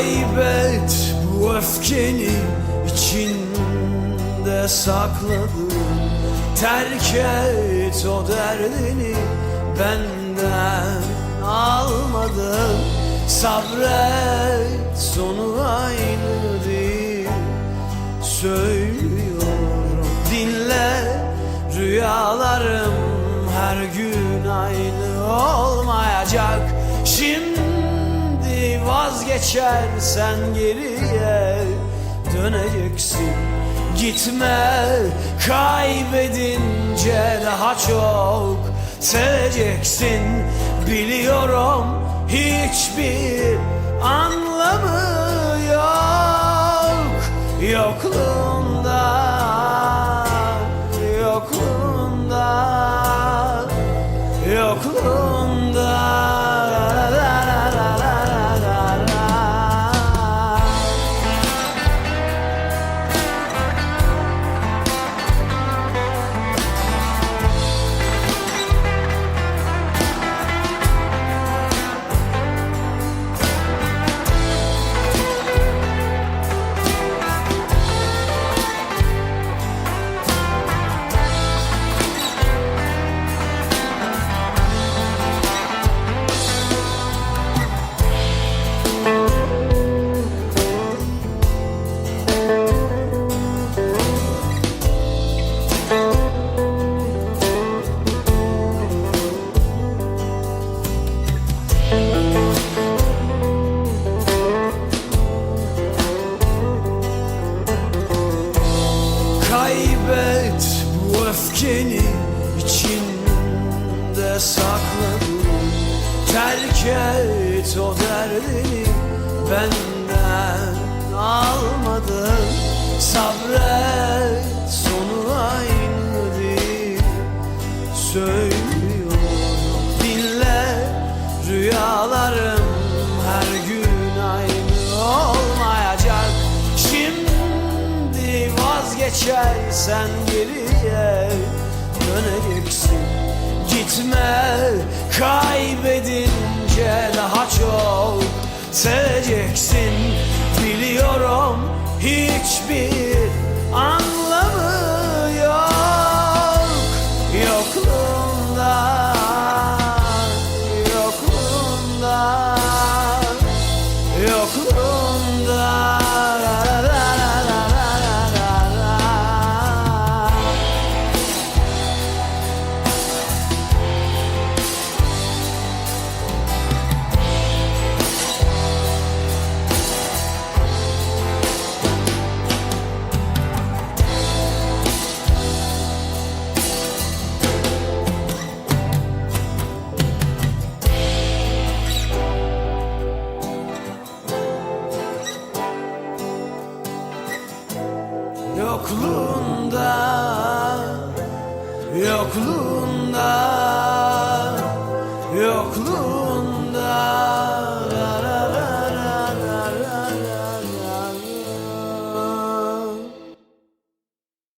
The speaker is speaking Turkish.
Kaybet bu öfkeni içinde sakladın. Terk et o derdini benden almadın. Sabret sonu aynı değil. Söylüyorum dinle. Rüyalarım her gün aynı olmayacak. Şimdi vazgeçersen geriye döneceksin. Gitme kaybedince daha çok seveceksin. Biliyorum hiçbir anlamı yok Yokluğunda sakladın Terk et o derdini benden almadın. Sabret sonu aynı değil. Söylüyorum dinle. Rüyalarım her gün aynı olmayacak. Şimdi vazgeçersen geriye döneceksin Gitme kaybedince daha çok seveceksin. Biliyorum hiçbir Yokluğunda Yokluğunda